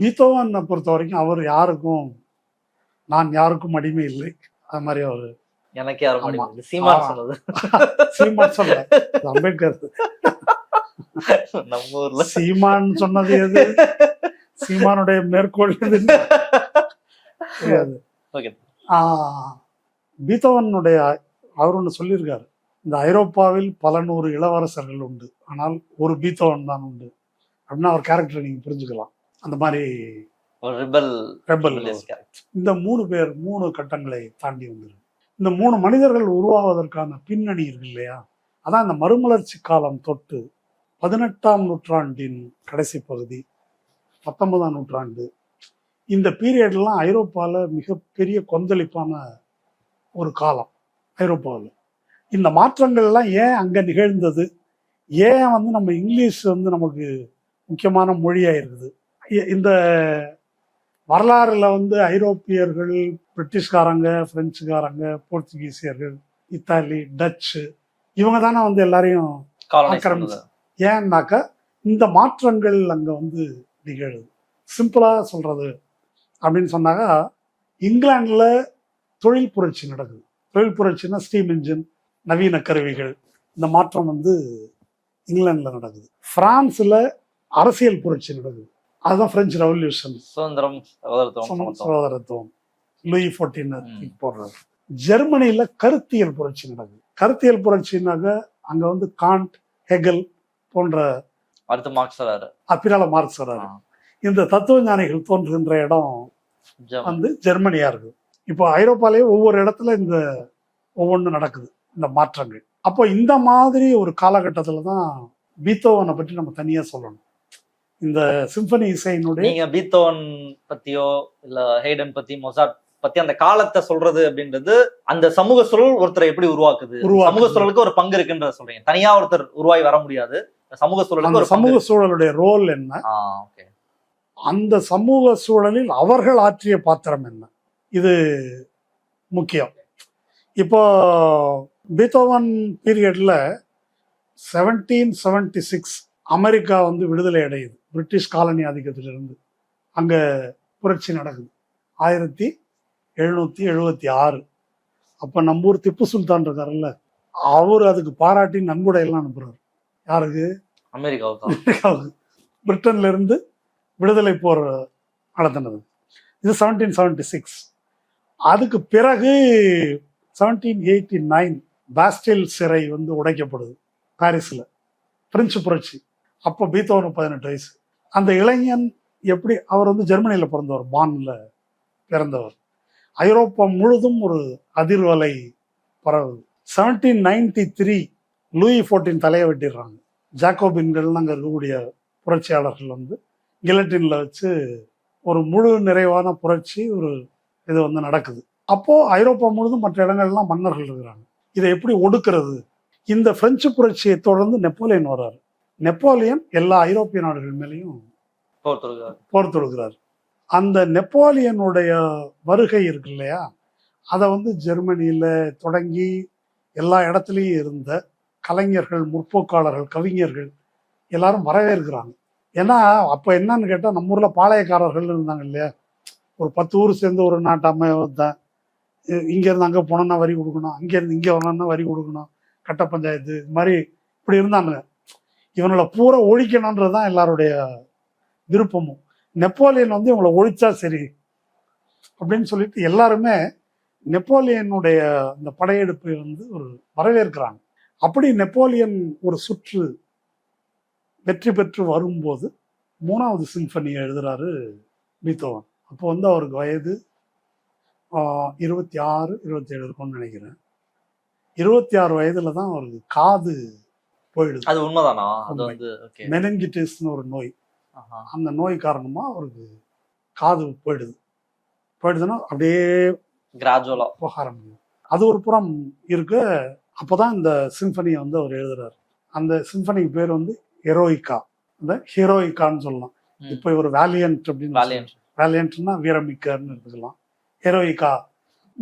பீத்தோவனை பொறுத்த வரைக்கும் அவர் யாருக்கும் நான் யாருக்கும் அடிமை இல்லை. அது மாதிரி அவர். எனக்கு யாரும். அடிமை இல்லை. சீமான் சொல்ல. அம்பேத்கர். நம்ம ஊர்ல. சீமான் சொன்னது எது? சீமானுடைய மேற்கோள் பீத்தோவனுடைய அவர் ஒன்று சொல்லியிருக்காரு. இந்த ஐரோப்பாவில் பல நூறு இளவரசர்கள் உண்டு. ஆனால் ஒரு பீத்தோவன் தான் உண்டு. அப்படின்னா அவர் கேரக்டரை நீங்க புரிஞ்சுக்கலாம். அந்த மாதிரி இந்த மூணு பேர் மூணு கட்டங்களை தாண்டி வந்திருக்கு இந்த மூணு மனிதர்கள் உருவாவதற்கான பின்னணி இருக்கு இல்லையா? அதான் இந்த மறுமலர்ச்சி காலம் தொட்டு பதினெட்டாம் நூற்றாண்டின் கடைசி பகுதி பத்தொன்பதாம் நூற்றாண்டு. இந்த பீரியட்லாம் ஐரோப்பாவில் மிகப்பெரிய கொந்தளிப்பான ஒரு காலம் ஐரோப்பாவில். இந்த மாற்றங்கள்லாம் ஏன் அங்கே நிகழ்ந்தது? ஏன் வந்து நம்ம இங்கிலீஷ் வந்து நமக்கு முக்கியமான மொழியாக இருக்குது இந்த வரலாறுல வந்து ஐரோப்பியர்கள் பிரிட்டிஷ்காரங்க பிரெஞ்சுக்காரங்க போர்ச்சுகீசியர்கள் இத்தாலி டச்சு இவங்க தானே வந்து எல்லாரையும் ஏன்னாக்கா இந்த மாற்றங்கள் அங்க வந்து நிகழுது. சிம்பிளா சொல்றது. அப்படின்னு சொன்னாக்கா இங்கிலாந்துல தொழில் புரட்சி நடக்குது. தொழில் புரட்சின்னா ஸ்டீம் இன்ஜின் நவீன கருவிகள். இந்த மாற்றம் வந்து இங்கிலாந்துல நடக்குது. பிரான்ஸ்ல அரசியல் புரட்சி நடக்குது. அதுதான் பிரெஞ்சு ரெவல்யூஷன் சுதந்திரம் சகோதரத்துவம் லூயி ஃபோர்டீன். போடுறது ஜெர்மனியில கருத்தியல் புரட்சி நடக்குது. கருத்தியல் புரட்சினாக்க அங்க வந்து காண்ட் ஹெகல் போன்ற அடுத்து மார்க்ஸ் வராரு அப்பிரால மார்க்ஸ் வர்றாரு. ஆ. இந்த தத்துவ ஞானிகள் தோன்றுகின்ற இடம். வந்து ஜெர்மனியா இருக்கு இப்போ ஐரோப்பாலேயே ஒவ்வொரு இடத்துல இந்த ஒவ்வொன்று நடக்குது. இந்த மாற்றங்கள். அப்போ இந்த மாதிரி ஒரு காலகட்டத்துல தான் பீத்தோவனை பற்றி நம்ம தனியா சொல்லணும். இந்த சிம்பனி இசையினுடைய நீங்க பீத்தோன் பத்தியோ இல்ல ஹேடன் பத்தி மொசாட் பத்தி அந்த காலத்தை சொல்றது அப்படின்றது அந்த சமூக சூழல் ஒருத்தரை எப்படி உருவாக்குது. சமூக சூழலுக்கு ஒரு பங்கு இருக்குன்றத சொல்றீங்க தனியா ஒருத்தர் உருவாகி வர முடியாது சமூக சூழலுக்கு ஒரு சமூக. சூழலுடைய ரோல் என்ன. அந்த சமூக சூழலில் அவர்கள் ஆற்றிய பாத்திரம் என்ன இது முக்கியம் இப்போ பீத்தோவன் பீரியட்ல செவன்டீன் செவன்டி சிக்ஸ் அமெரிக்கா வந்து விடுதலை அடையுது. பிரிட்டிஷ் காலனி ஆதிக்கத்திலிருந்து. அங்க புரட்சி நடக்குது. ஆயிரத்தி எழுநூத்தி எழுபத்தி ஆறு. அப்ப நம்பூர் திப்பு சுல்தான் இருக்காருல்ல அவர் அதுக்கு பாராட்டி நன்கொடை எல்லாம் அனுப்புறாரு. யாருக்கு? அமெரிக்காவுக்கு. அமெரிக்காவுக்கு. பிரிட்டன்ல இருந்து விடுதலை போர் நடத்தினது. இது செவன்டீன் செவன்டி சிக்ஸ் அதுக்கு பிறகு செவன்டீன் எயிட்டி நைன் பாஸ்டில் சிறை வந்து உடைக்கப்படுது. பாரிஸ்ல. பிரெஞ்சு புரட்சி. அப்போ பீத்தோவனுக்கு பதினெட்டு வயசு. அந்த இளைஞன் எப்படி அவர் வந்து ஜெர்மனியில் பிறந்தவர் பான்ல பிறந்தவர். ஐரோப்பா முழுதும் ஒரு அதிர்வலை பரவுது. Seventeen ninety three Louis fourteen தலையை வெட்டிடுறாங்க. ஜாக்கோபின்கள் அங்கே இருக்கக்கூடிய புரட்சியாளர்கள் வந்து கிலட்டினில் வச்சு ஒரு முழு நிறைவான புரட்சி ஒரு இது வந்து நடக்குது. அப்போது ஐரோப்பா முழுதும் மற்ற இடங்கள்லாம் மன்னர்கள் இருக்கிறாங்க. இதை எப்படி ஒடுக்கிறது? இந்த பிரெஞ்சு புரட்சியை தொடர்ந்து நெப்போலியன் வர்றாரு. நெப்போலியன் எல்லா ஐரோப்பிய நாடுகள் மேலேயும் போர் தொடுக்கிறார் அந்த நெப்போலியனுடைய வருகை இருக்கு இல்லையா? அதை வந்து ஜெர்மனியில தொடங்கி எல்லா இடத்துலையும் இருந்த கலைஞர்கள் முற்போக்காளர்கள் கவிஞர்கள் எல்லாரும் வரவேற்கிறாங்க ஏன்னா அப்ப என்னன்னு கேட்டா நம்ம ஊர்ல பாளையக்காரர்கள் இருந்தாங்க இல்லையா? ஒரு பத்து ஊர் சேர்ந்து ஒரு நாட்டாம தான் இங்க இருந்து அங்க போனோம்னா வரி கொடுக்கணும் அங்க இருந்து இங்க வரணும்னா வரி கொடுக்கணும் கட்ட பஞ்சாயத்து இது மாதிரி இப்படி இருந்தாங்க இவங்களை பூரா ஒழிக்கணுன்றது தான் எல்லாருடைய விருப்பமும். நெப்போலியன் வந்து இவங்களை ஒழிச்சா சரி அப்படின்னு சொல்லிட்டு எல்லாருமே நெப்போலியனுடைய இந்த படையெடுப்பை வந்து ஒரு வரவேற்கிறாங்க. அப்படி நெப்போலியன் ஒரு சுற்று வெற்றி பெற்று வரும்போது மூணாவது சிம்பனியை எழுதுறாரு பீத்தோவன். அப்போ வந்து அவருக்கு வயது இருபத்தி ஆறு இருபத்தி ஏழு இருக்கும்னு நினைக்கிறேன். இருபத்தி ஆறு வயதுல தான் அவருக்கு காது போயிடுது. அது உண்மைதானா? அது. வந்து ஒரு நோய். அந்த நோய் காரணமா அவருக்கு காது போயிடுது. போயிடுதுன்னா அப்படியே கிராஜுவலா போக ஆரம்பிக்கும் அது ஒரு புறம் இருக்கு. அப்போதான் இந்த சிம்பனியை வந்து அவர் எழுதுறாரு. அந்த சிம்பனிக்கு பேர் வந்து ஹெரோயிக்கா அந்த ஹீரோயிக்கான்னு சொல்லலாம். இப்போ இவர் வேலியன்ட் அப்படின்னு வேலியன்ட் வேலியன்ட்னா வீரமிக்கர்னு எடுத்துக்கலாம். ஹெரோயிக்கா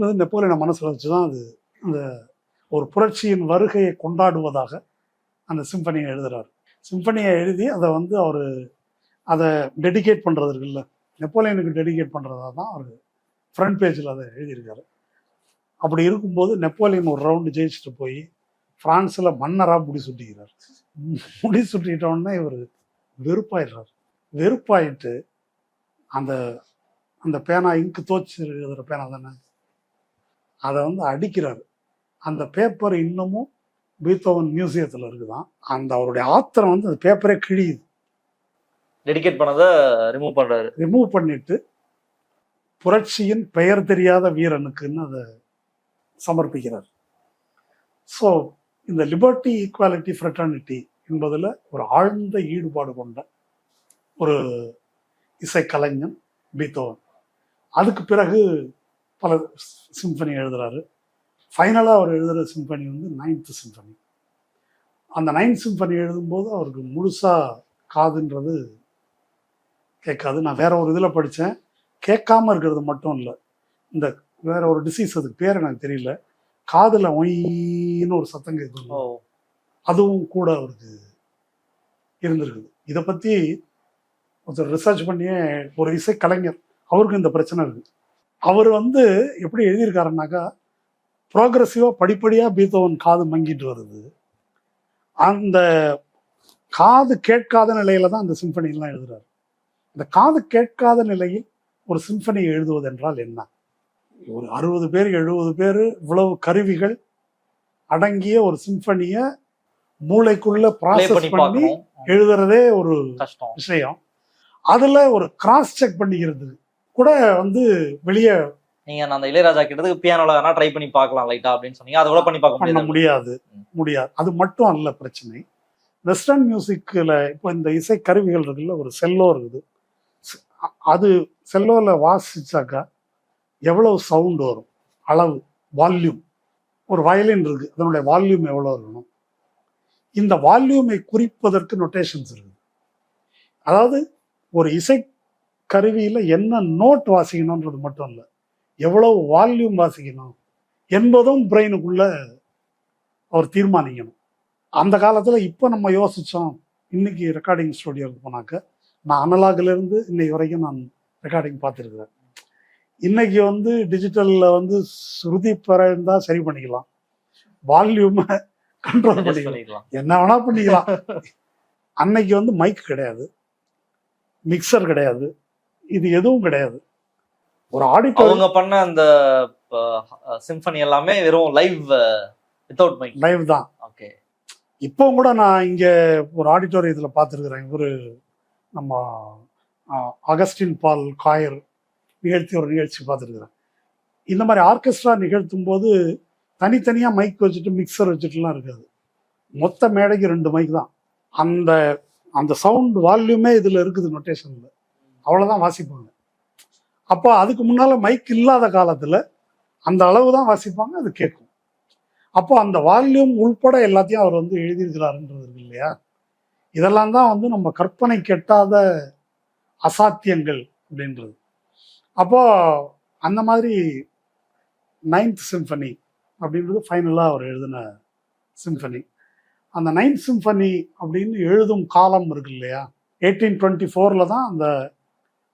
நெப்போலியனை மனசுல வச்சுதான் அது அந்த ஒரு புரட்சியின் வருகையை கொண்டாடுவதாக அந்த சிம்பனியை எழுதுறாரு. சிம்பனியை எழுதி அதை வந்து அவர் அதை டெடிகேட் பண்ணுறது இருக்குல்ல நெப்போலியனுக்கு டெடிகேட் பண்ணுறதா தான் அவர் ஃப்ரண்ட் பேஜில் அதை எழுதியிருக்காரு. அப்படி இருக்கும்போது நெப்போலியன் ஒரு ரவுண்டு ஜெயிச்சுட்டு போய் பிரான்ஸில் மன்னராக முடி சுட்டிக்கிறார். முடி சுட்டிக்கிட்ட உடனே இவர் வெறுப்பாயிடுறார். வெறுப்பாயிட்டு அந்த அந்த பேனா இங்கு தோச்சு எழுதுகிற பேனா தானே? அதை வந்து அடிக்கிறார். அந்த பேப்பர் இன்னமும் பீத்தோவன் மியூசியத்தில் இருக்குதான். அந்த அவருடைய ஆத்திரம் வந்து அந்த பேப்பரே கிழியுது. டெடிகேட் பண்ணதை ரிமூவ் பண்றாரு. ரிமூவ் பண்ணிட்டு புரட்சியின் பெயர் தெரியாத வீரனுக்குன்னு அதை சமர்ப்பிக்கிறார். ஸோ இந்த லிபர்ட்டி ஈக்குவாலிட்டி ஃப்ரெட்டர்னிட்டி என்பதில் ஒரு ஆழ்ந்த ஈடுபாடு கொண்ட ஒரு இசைக்கலைஞன் பீத்தோவன் அதுக்கு பிறகு பல சிம்பனி எழுதுறாரு. ஃபைனலாக அவர் எழுதுகிற சிம்பனி வந்து நைன்த்து சிம்பனி அந்த நைன்த் சிம்பனி எழுதும்போது அவருக்கு முழுசாக காதுன்றது கேட்காது. நான் வேற ஒரு இதில் படித்தேன் கேட்காம இருக்கிறது மட்டும் இல்லை. இந்த வேற ஒரு டிசீஸ் அதுக்கு பேர் எனக்கு தெரியல. காதில் ஒயின்னு ஒரு சத்தம் ஓ. கேட்கும் அதுவும் கூட அவருக்கு இருந்திருக்குது. இதை பற்றி ஒருத்தர் ரிசர்ச் பண்ணியே ஒரு இசை கலைஞர். அவருக்கு இந்த பிரச்சனை இருக்கு. அவர் வந்து எப்படி எழுதியிருக்காருனாக்கா ப்ரோக்ரஸிவாக படிப்படியாக பீத்தோவன் காது மங்கிட்டு வருது. அந்த காது கேட்காத நிலையில தான் அந்த சிம்பனிலாம் எழுதுறாரு. அந்த காது கேட்காத நிலையில் ஒரு சிம்பனி எழுதுவது என்றால் என்ன? ஒரு அறுபது பேர் எழுபது பேர் இவ்வளவு கருவிகள் அடங்கிய ஒரு சிம்பனியை மூளைக்குள்ள ப்ராசஸ் பண்ணி எழுதுறதே ஒரு விஷயம். அதுல ஒரு கிராஸ் செக் பண்ணிக்கிறது கூட வந்து வெளியே நீங்க அந்த இளையராஜா கிட்டதுக்கு பியானோல வேணா ட்ரை பண்ணி பார்க்கலாம் லைட்டா அப்படின்னு சொன்னீங்க. அதை கூட பண்ணி பார்க்க பண்ண முடியாது. முடியாது. அது மட்டும் அல்ல பிரச்சனை. வெஸ்டர்ன் மியூசிக்கில் இப்போ இந்த இசை கருவிகள் இருக்குல்ல ஒரு செல்லோ இருக்குது. அது செல்லோவில் வாசிச்சாக்கா எவ்வளவு சவுண்ட் வரும்? அளவு வால்யூம் ஒரு வயலின் இருக்கு அதனுடைய வால்யூம் எவ்வளோ இருக்கணும்? இந்த வால்யூமை குறிப்பதற்கு நொட்டேஷன்ஸ் இருக்குது அதாவது ஒரு இசை கருவியில் என்ன நோட் வாசிக்கணுன்றது மட்டும் இல்லை எவ்வளவு வால்யூம் வாசிக்கணும் என்பதும் பிரெயினுக்குள்ள அவர் தீர்மானிக்கணும். அந்த காலத்தில் இப்போ நம்ம யோசித்தோம் இன்னைக்கு ரெக்கார்டிங் ஸ்டுடியோவுக்கு போனாக்க நான் அனலாக்ல இருந்து இன்னைக்கு வரைக்கும் நான் ரெக்கார்டிங் பார்த்துருக்குறேன். இன்னைக்கு வந்து டிஜிட்டலில் வந்து ஸ்ருதி பிறந்தா சரி பண்ணிக்கலாம். வால்யூமை கண்ட்ரோல் பண்ணிக்கலாம். பண்ணிக்கலாம். என்ன வேணா பண்ணிக்கலாம். அன்னைக்கு வந்து மைக் கிடையாது. மிக்சர் கிடையாது. இது எதுவும் கிடையாது. ஒரு ஆடிட்டோர் அவங்க பண்ண அந்த சிம்பனி எல்லாமே வெறும் லைவ் வித்தவுட் மைக் லைவ் தான். ஓகே இப்போ கூட நான் இங்கே ஒரு ஆடிட்டோரியத்தில் பார்த்துருக்குறேன். இவர் நம்ம அகஸ்டின் பால் காயர் நிகழ்த்தி ஒரு நிகழ்ச்சி பார்த்துருக்குறேன். இந்த மாதிரி ஆர்கெஸ்ட்ரா நிகழ்த்தும் போது தனித்தனியாக மைக் வச்சுட்டு மிக்சர் வச்சுட்டுலாம் இருக்காது. மொத்த மேடைக்கு ரெண்டு மைக் தான். அந்த அந்த சவுண்ட் வால்யூமே இதில் இருக்குது நொட்டேஷனில் அவ்வளோதான் வாசிப்பாங்க. அப்போ அதுக்கு முன்னால் மைக் இல்லாத காலத்தில் அந்த அளவு தான் வாசிப்பாங்க அது கேட்கும். அப்போ அந்த வால்யூம் உள்பட எல்லாத்தையும் அவர் வந்து எழுதியிருக்கிறாருன்றது இருக்கு இல்லையா? இதெல்லாம் தான் வந்து நம்ம கற்பனை கெட்டாத அசாத்தியங்கள் அப்படின்றது. அப்போ அந்த மாதிரி நைன்த் சிம்பனி அப்படின்றது ஃபைனலாக அவர் எழுதின சிம்பனி அந்த நைன்த் சிம்பனி அப்படின்னு எழுதும் காலம் இருக்கு இல்லையா? எயிட்டீன் டுவெண்ட்டி ஃபோரில் தான் அந்த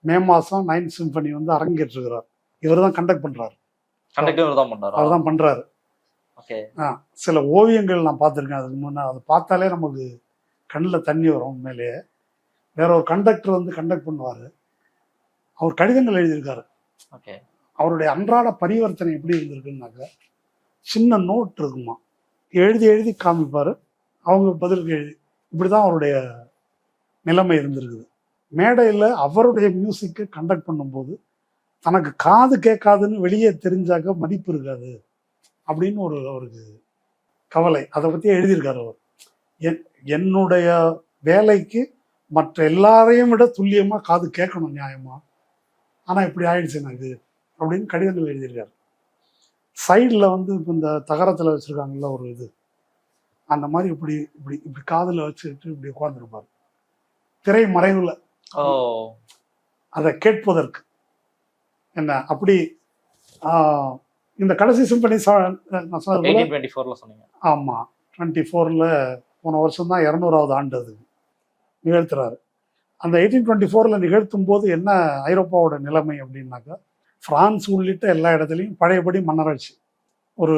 மே மாதம் நைன்த் சிம்பனி வந்து அரங்கேற்றுகிறார் இவர் தான் கண்டக்ட் பண்ணுறாரு அவர் தான் பண்ணுறாரு சில ஓவியங்கள் நான் பார்த்துருக்கேன். அதுக்கு முன்னே அதை பார்த்தாலே நமக்கு கண்ணில் தண்ணி வரும் உண்மையிலேயே. வேற ஒரு கண்டக்டர் வந்து கண்டக்ட் பண்ணுவார். அவர் கடிதங்கள் எழுதியிருக்காரு. அவருடைய அன்றாட பரிவர்த்தனை எப்படி இருந்திருக்குன்னாக்க சின்ன நோட் இருக்குமா. எழுதி எழுதி காமிப்பார். அவங்க பதிலுக்கு எழுதி. இப்படி தான் அவருடைய நிலைமை இருந்திருக்குது. மேடையில் அவருடைய மியூசிக்கை கண்டக்ட் பண்ணும்போது தனக்கு காது கேட்காதுன்னு வெளியே தெரிஞ்சாக்க மதிப்பு இருக்காது அப்படின்னு ஒரு அவருக்கு கவலை. அதை பற்றி எழுதியிருக்காரு அவர். என் என்னுடைய வேலைக்கு மற்ற எல்லாரையும் விட துல்லியமாக காது கேட்கணும் நியாயமாக ஆனால் இப்படி ஆயிடுச்சு எனக்கு அப்படின்னு கடிதங்கள் எழுதியிருக்காரு. சைடில் வந்து இப்போ இந்த தகரத்தில் வச்சுருக்காங்கல்ல ஒரு இது. அந்த மாதிரி இப்படி இப்படி இப்படி காதில் வச்சுக்கிட்டு இப்படி உட்காந்துருப்பார் திரை மறைவில் அதை கேட்பதற்கு. என்ன அப்படி இந்த கடைசி சிம்பனி நான் சொன்னீங்க. ஆமாம் டுவெண்ட்டி ஃபோரில் போன வருஷம் தான் இரநூறாவது ஆண்டு அது. நிகழ்த்துறாரு. அந்த எயிட்டீன் டுவெண்ட்டி ஃபோரில் நிகழ்த்தும் போது என்ன ஐரோப்பாவோட நிலைமை அப்படின்னாக்கா பிரான்ஸ் உள்ளிட்ட எல்லா இடத்துலையும் பழையபடி மன்னராட்சி. ஒரு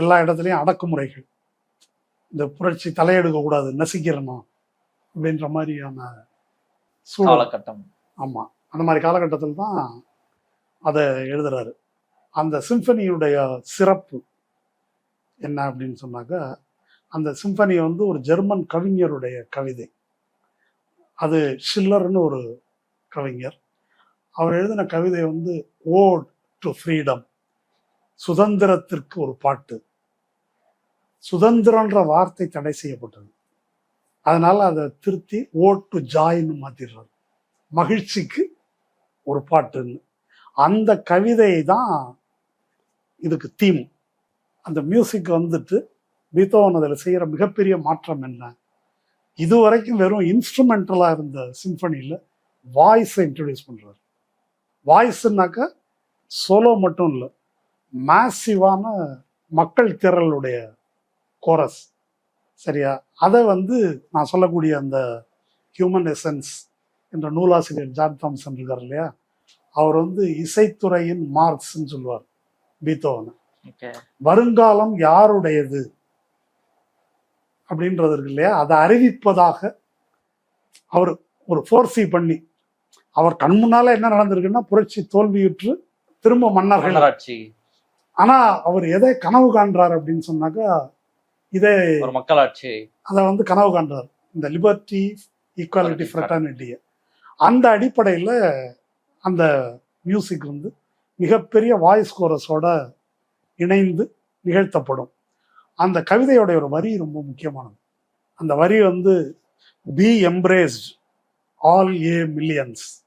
எல்லா இடத்துலையும் அடக்குமுறைகள். இந்த புரட்சி தலையெடுக்க கூடாது நசிக்கிறணும் அப்படின்ற மாதிரியான காலகட்டம். ஆமாம் அந்த மாதிரி காலகட்டத்தில் தான் அதை எழுதுறாரு. அந்த சிம்பனியுடைய சிறப்பு என்ன அப்படின்னு சொன்னாக்கா அந்த சிம்பனி வந்து ஒரு ஜெர்மன் கவிஞருடைய கவிதை. அது ஷில்லர்னு ஒரு கவிஞர். அவர் எழுதின கவிதை வந்து ஓட் டு ஃப்ரீடம் சுதந்திரத்திற்கு ஒரு பாட்டு. சுதந்திரன்ற வார்த்தை தடை செய்யப்பட்டது. அதனால் அதை திருத்தி ஓட்டு ஜாயின்னு மாற்றிடுறது மகிழ்ச்சிக்கு ஒரு பாட்டுன்னு. அந்த கவிதை தான் இதுக்கு தீம். அந்த மியூசிக் வந்துட்டு பீத்தோவன் அதில் செய்கிற மிகப்பெரிய மாற்றம் என்ன? இது வரைக்கும் வெறும் இன்ஸ்ட்ருமெண்டலாக இருந்த சிம்பனியில் வாய்ஸை இன்ட்ரடியூஸ் பண்ணுறாரு வாய்ஸ்னாக்கா சோலோ மட்டும் இல்லை மேசிவான மக்கள் திரளுடைய கோரஸ் சரியா? அதை வந்து நான் சொல்லக்கூடிய அந்த ஹியூமன் எசன்ஸ் என்ற நூலாசிரியர் ஜான் தாம்சன் இருக்கார் இல்லையா? அவர் வந்து இசைத்துறையின் மார்க்ஸ்ன்னு சொல்லுவார் பீத்தோவனை. வருங்காலம் யாருடையது? அப்படின்றது இருக்கு இல்லையா? அதை அறிவிப்பதாக அவர் ஒரு ஃபோர்சி பண்ணி அவர் கண் முன்னால என்ன நடந்திருக்குன்னா புரட்சி தோல்வியுற்று திரும்ப மன்னர்கள். ஆனா அவர் எதை கனவு காண்றார் அப்படின்னு சொன்னாக்கா இதை ஒரு மக்களாட்சி. அதை வந்து கனவு காண்றார். இந்த லிபர்ட்டி ஈக்குவாலிட்டி ஃப்ரெட்டர்னிட்டியை. அந்த அடிப்படையில் அந்த மியூசிக் வந்து மிகப்பெரிய வாய்ஸ் கோரஸோட இணைந்து நிகழ்த்தப்படும். அந்த கவிதையோட ஒரு வரி ரொம்ப முக்கியமானது. அந்த வரி வந்து be embraced all a millions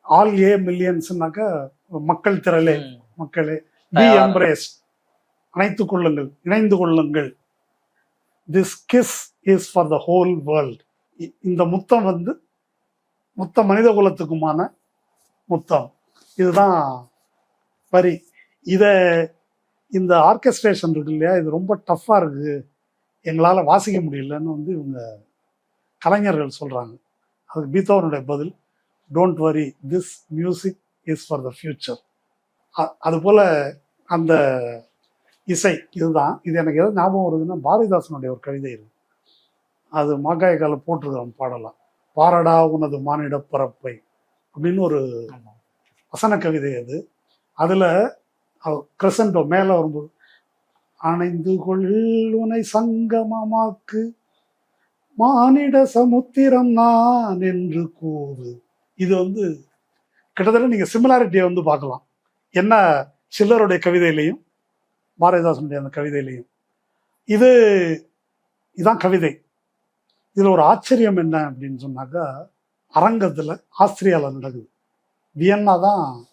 all a மில்லியன்ஸ்னாக்கா மக்கள் திரளே. மக்களே. பி. எம்ப்ரேஸ் அணைத்துக் கொள்ளுங்கள் இணைந்து கொள்ளுங்கள். This kiss is for the whole world இந்த முத்தம் வந்து மொத்த மனித குலத்துக்குமான முத்தம். இதுதான் வரி. இதை இந்த ஆர்கெஸ்ட்ரேஷன் இருக்கு இல்லையா இது ரொம்ப டஃப்பாக இருக்கு. எங்களால் வாசிக்க முடியலன்னு வந்து இவங்க கலைஞர்கள் சொல்கிறாங்க அதுக்கு பீத்தோவனுடைய பதில் don't worry this music is for the future அதுபோல் அந்த இசை இதுதான். இது எனக்கு எது ஞாபகம் வருதுன்னா பாரதிதாசனுடைய ஒரு கவிதை இருக்கு அது மாகாயக்கால போட்டிருக்கிறோம் பாடலாம். பாரடா உனது மானிட பரப்பை அப்படின்னு ஒரு. வசன கவிதை அது. அதுல கிரசண்டோ மேல வரும்போது அணைந்து கொள் உனை சங்கமமாக்கு மானிட சமுத்திரம் நான் என்று கூறு. இது வந்து கிட்டத்தட்ட நீங்க சிமிலாரிட்டியை வந்து பார்க்கலாம். என்ன சில்லருடைய கவிதையிலையும் பாரதிதாசனுடைய அந்த கவிதையிலையும். இது இதுதான் கவிதை. இதில் ஒரு ஆச்சரியம் என்ன அப்படின்னு சொன்னாக்கா அரங்கத்தில் ஆஸ்திரியாவில் நடக்குது. வியன்னா தான்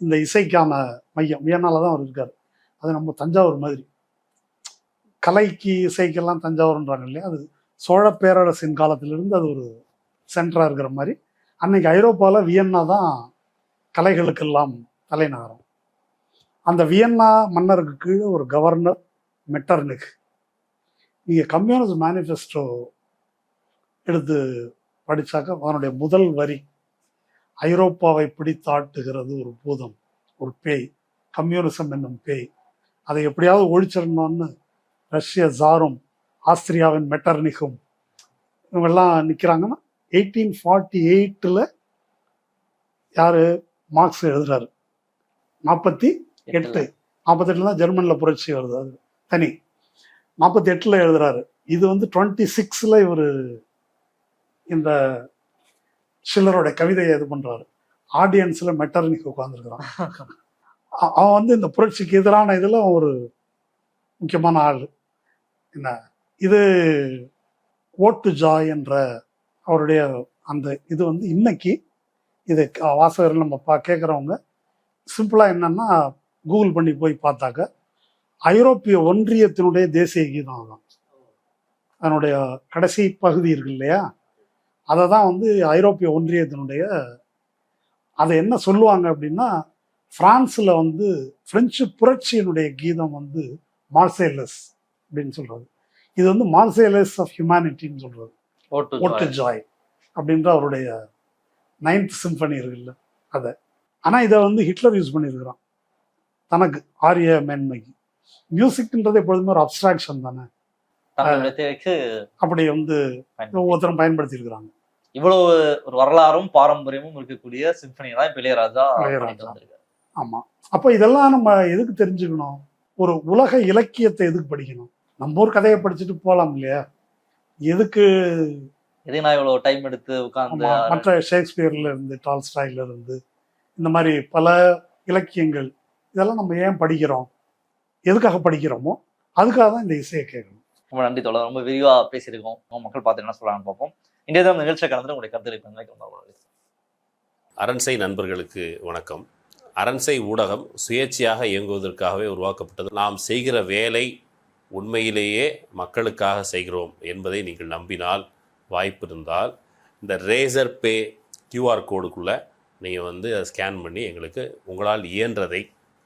இந்த இசைக்கான மையம். வியன்னால தான் அவர் இருக்கார். அது நம்ம தஞ்சாவூர் மாதிரி. கலைக்கு இசைக்கெல்லாம் தஞ்சாவூர்ன்றாங்க இல்லையா? அது சோழ பேரரசின் காலத்திலிருந்து அது ஒரு சென்டராக இருக்கிற மாதிரி. அன்னைக்கு ஐரோப்பாவில் வியன்னா தான் கலைகளுக்கெல்லாம் தலைநகரம். அந்த வியன்னா மன்னருக்கு கீழே ஒரு கவர்னர் மெட்டர்னிக் நீங்கள் கம்யூனிஸ்ட் மேனிஃபெஸ்டோ எடுத்து படித்தாக்க அவனுடைய முதல் வரி ஐரோப்பாவை பிடித்தாட்டுகிறது ஒரு பூதம் ஒரு பேய் கம்யூனிசம் என்னும் பேய். அதை எப்படியாவது ஒழிச்சிடணும்னு ரஷ்ய ஜாரும் ஆஸ்திரியாவின் மெட்டர்னிக்கும் இவங்கெல்லாம் நிற்கிறாங்கன்னா எயிட்டீன் ஃபார்ட்டி எயிட்டில் யார் மார்க்ஸ் எழுதுறாரு? நாற்பத்தி எட்டு. நாற்பத்தெட்டுல தான் ஜெர்மனில் புரட்சி வருது அது. தனி. நாற்பத்தி எட்டில் எழுதுறாரு. இது வந்து டுவெண்ட்டி சிக்ஸில் இவர் இந்த ஷில்லரோட கவிதையை இது பண்றாரு. ஆடியன்ஸில் மெட்டர்னிக் உட்காந்துருக்குறான் அவன் வந்து இந்த புரட்சிக்கு எதிரான இதில் ஒரு முக்கியமான ஆள். என்ன? இது ஓட்டு ஜாய் என்ற அவருடைய அந்த இது வந்து இன்னைக்கு இது க- வாசகர்கள் நம்ம பா கேட்குறவங்க சிம்பிளாக என்னன்னா கூகுள் பண்ணி போய் பார்த்தாக்க ஐரோப்பிய ஒன்றியத்தினுடைய தேசிய கீதம் அதான். அதனுடைய கடைசி பகுதி இருக்கு இல்லையா? அதை தான் வந்து ஐரோப்பிய ஒன்றியத்தினுடைய அதை என்ன சொல்லுவாங்க அப்படின்னா பிரான்ஸ்ல வந்து பிரெஞ்சு புரட்சியினுடைய கீதம் வந்து மார்சேலஸ் அப்படின்னு சொல்றது. இது வந்து மார்சேலஸ் ஆஃப் ஹியூமனிட்டின்னு சொல்றது. ஓட்டு ஓட்டு ஜாய் அப்படின்ற அவருடைய நைன்த் சிம்பனி இருக்குல்ல அதை. ஆனால் இதை வந்து ஹிட்லர் யூஸ் பண்ணியிருக்கிறான். தனக்கு ஆரிய மேன்மைக்கு மியூசிக்ன்றது எப்பொழுதுமே ஒரு அப்ஸ்ட்ராக்ஷன் தானே? அப்படி வந்து பயன்படுத்தி- ஒவ்வொருத்தரும் பயன்படுத்தியிருக்கிறாங்க. இவ்வளவு ஒரு வரலாறும் பாரம்பரியமும் இருக்கக்கூடிய சிம்பனி தான் இளையராஜா ஆமாம் அப்போ இதெல்லாம் நம்ம எதுக்கு தெரிஞ்சுக்கணும்? ஒரு உலக இலக்கியத்தை எதுக்கு படிக்கணும்? நம்ம ஊர் கதையை படிச்சுட்டு போகலாம் இல்லையா? எதுக்கு எதை நான் இவ்வளவு டைம் எடுத்து உட்கார்ந்து ஆமா, மற்ற ஷேக்ஸ்பியர்ல இருந்து டால்ஸ்டாய்ல இருந்து இந்த மாதிரி பல இலக்கியங்கள் இதெல்லாம் நம்ம ஏன் படிக்கிறோம்? எதுக்காக படிக்கிறோமோ அதுக்காக தான் இந்த இசையை கேட்கணும். ரொம்ப நன்றி தோழர். ரொம்ப விரிவா பேசியிருக்கோம். மக்கள் பார்த்து என்ன சொல்றாங்கன்னு பார்ப்போம். இன்றைய தினம் நிகழ்ச்சியை கலந்து உங்களுடைய கருத்துக்களை. அரண்சை நண்பர்களுக்கு வணக்கம். அரண்சை ஊடகம் சுயேட்சையாக இயங்குவதற்காகவே உருவாக்கப்பட்டது. நாம் செய்கிற வேலை உண்மையிலேயே மக்களுக்காக செய்கிறோம் என்பதை நீங்கள் நம்பினால் வாய்ப்பு இருந்தால் இந்த ரேசர் பே கியூஆர் கோடுக்குள்ளே நீங்கள் வந்து அதை ஸ்கேன் பண்ணி எங்களுக்கு உங்களால் இயன்றதை